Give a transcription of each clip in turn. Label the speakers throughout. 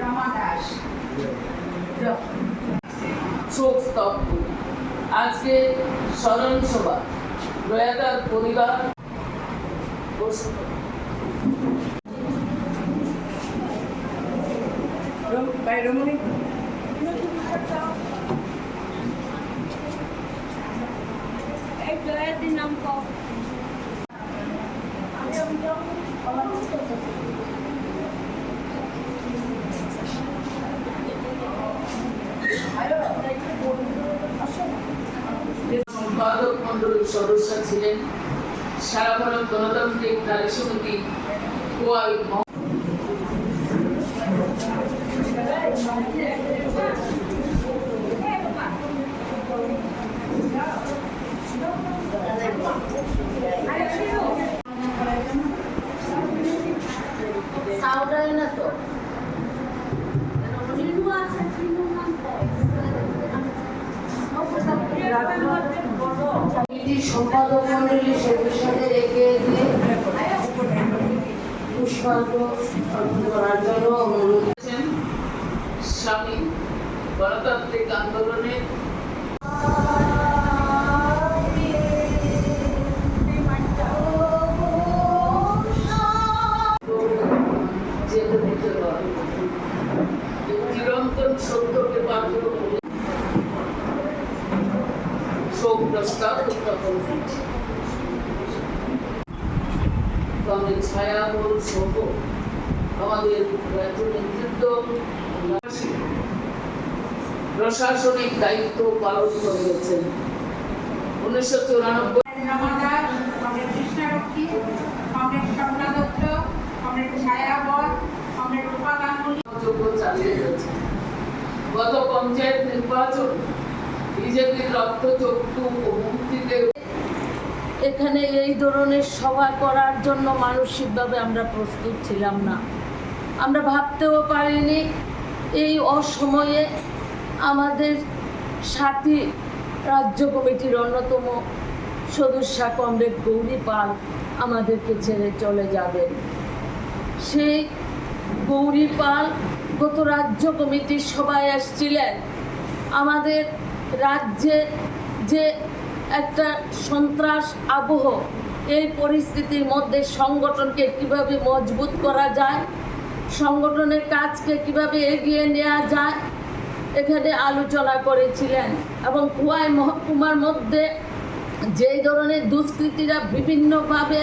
Speaker 1: রমা দাস।
Speaker 2: শোক স্তব্ধ। আজকে স্মরণ সভা। প্রয়াতার পরিবার বসুন।
Speaker 1: রমণী।
Speaker 2: সম্পাদক মন্ডলীর সদস্য ছিলেন সারা ভারত গণতান্ত্রিক নারী সমিতি মহ-
Speaker 3: কমিটির সম্পাদক রেখে দিয়ে পুষ্পার্ঘ অর্পণ করার জন্য অনুরোধ
Speaker 2: স্বামী গণতান্ত্রিক আন্দোলনে উত্থাপন করছে তবে ছায়া বল সহ আমাদের নেতৃত্ব প্রশাসনিক দায়িত্ব পালন করে গেছেন উনিশশো চুরানব্বই গত পঞ্চায়েত নির্বাচন
Speaker 3: এখানে এই ধরনের সভা করার জন্য মানসিকভাবে আমরা প্রস্তুত ছিলাম না। আমরা ভাবতেও পারিনি এই অসময়ে আমাদের সাথী রাজ্য কমিটির অন্যতম সদস্যা কমরেড গৌরী পাল আমাদেরকে ছেড়ে চলে যাবেন। সেই গৌরী পাল গত রাজ্য কমিটির সভায় এসেছিলেন। আমাদের রাজ্যে যে একটা সন্ত্রাস আবহ, এই পরিস্থিতির মধ্যে সংগঠনকে কীভাবে মজবুত করা যায়, সংগঠনের কাজকে কীভাবে এগিয়ে নেওয়া যায়, এখানে আলোচনা করেছিলেন। এবং কুয়াই মহকুমার মধ্যে যেই ধরনের দুষ্কৃতীরা বিভিন্নভাবে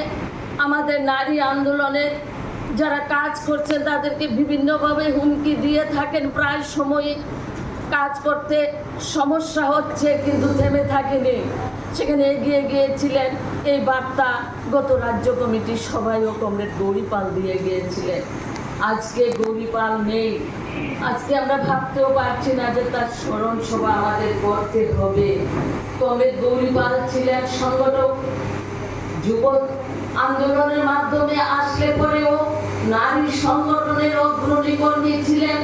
Speaker 3: আমাদের নারী আন্দোলনের যারা কাজ করছেন, তাদেরকে বিভিন্নভাবে হুমকি দিয়ে থাকেন। প্রায় সময়ই কাজ করতে সমস্যা হচ্ছে, কিন্তু থেমে থাকেনি। সেখানে এগিয়ে গিয়েছিলেন। এই বার্তা গত রাজ্য কমিটির সভায়ও কমরেড গৌরীপাল দিয়ে গিয়েছিলেন। আজকে গৌরীপাল নেই। আজকে আমরা ভাবতেও পারছি না যে তার স্মরণ সভা আমাদের করতে হবে। কমরেড গৌরীপাল ছিলেন সংগঠক। যুব আন্দোলনের মাধ্যমে আসলে পরেও নারী সংগঠনের অগ্রণী কর্মী ছিলেন।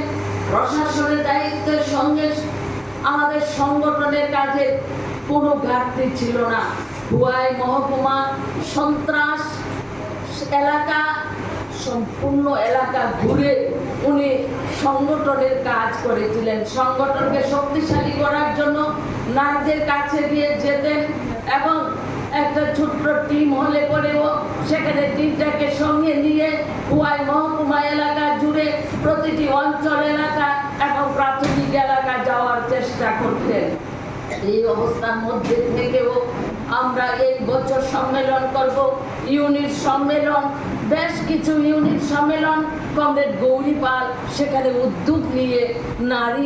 Speaker 3: প্রশাসনের দায়িত্বের সঙ্গে আমাদের সংগঠনের কাজে কোনো ঘাটতি ছিল না। হুয়াই মহকুমা, সন্ত্রাস এলাকা, সম্পূর্ণ এলাকা ঘুরে উনি সংগঠনের কাজ করেছিলেন। সংগঠনকে শক্তিশালী করার জন্য নারীদের কাছে গিয়ে যেতেন এবং একটা ছোট্ট টিম হলে পরেও সেখানে টিমটাকে সঙ্গে নিয়ে হুয়াই মহকুমা এলাকা জুড়ে প্রতিটি অঞ্চল এলাকা এবং প্রাথমিক এলাকা যাওয়ার চেষ্টা করতেন। এই অবস্থার মধ্যে থেকেও আমরা এই বছর সম্মেলন করব। ইউনিট সম্মেলন, বেশ কিছু ইউনিট সম্মেলন। কমরেড গৌরী পাল সেখানে উদ্যোগ নিয়ে নারী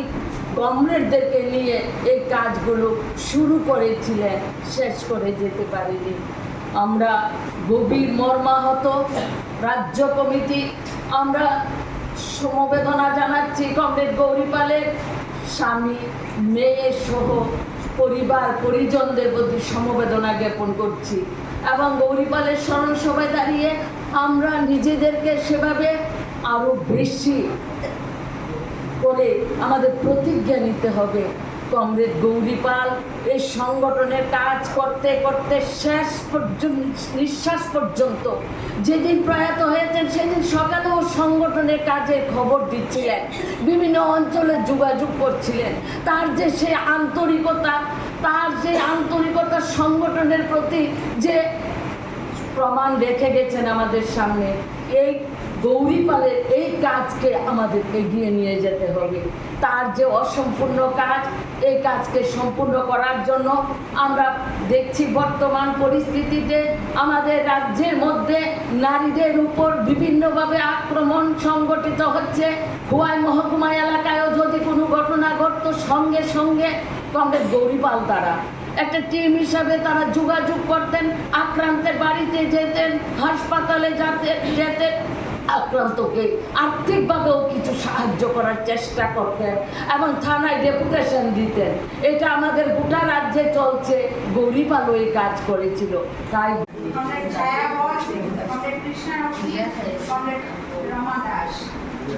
Speaker 3: কমরেডদেরকে নিয়ে এই কাজগুলো শুরু করেছিলেন, শেষ করে যেতে পারিনি। আমরা গভীর মর্মাহত রাজ্য কমিটি, আমরা সমবেদনা জানাচ্ছি কমরেড গৌরীপালের স্বামী, মেয়ে সহ পরিবার, পরিজনদের প্রতি সমবেদনা জ্ঞাপন করছি এবং গৌরীপালের স্মরণ সভায় দাঁড়িয়ে আমরা নিজেদেরকে সেভাবে আরও বেশি করে আমাদের প্রতিজ্ঞা নিতে হবে। কমরেড গৌরীপাল, এই সংগঠনের কাজ করতে করতে শেষ পর্যন্ত, নিঃশ্বাস পর্যন্ত যেদিন প্রয়াত হয়েছেন, সেদিন সকালেও সংগঠনের কাজের খবর দিচ্ছিলেন। বিভিন্ন অঞ্চলে যোগাযোগ করছিলেন। তার যে সেই আন্তরিকতা, তার যে আন্তরিকতা সংগঠনের প্রতি যে প্রমাণ রেখে গেছেন আমাদের সামনে, এই গৌরীপালের এই কাজকে আমাদের এগিয়ে নিয়ে যেতে হবে। তার যে অসম্পূর্ণ কাজ, এই কাজকে সম্পূর্ণ করার জন্য আমরা দেখছি বর্তমান পরিস্থিতিতে আমাদের রাজ্যের মধ্যে নারীদের উপর বিভিন্নভাবে আক্রমণ সংগঠিত হচ্ছে। খোয়াই মহকুমা এলাকায়ও যদি কোনো ঘটনা ঘটতো সঙ্গে সঙ্গে কমরেড গৌরীপাল তারা একটা টিম হিসাবে তারা যোগাযোগ করতেন, আক্রান্তের বাড়িতে যেতেন, হাসপাতালে যাতে যেতেন। আক্রান্তকে আর্থিকভাবেও কিছু সাহায্য করার চেষ্টা করতেন এবং থানায় ডেপুটেশন দিতেন। এটা আমাদের গোটা রাজ্যে চলছে, গরিব আলো এই কাজ করেছিল। তাই
Speaker 1: কমরেড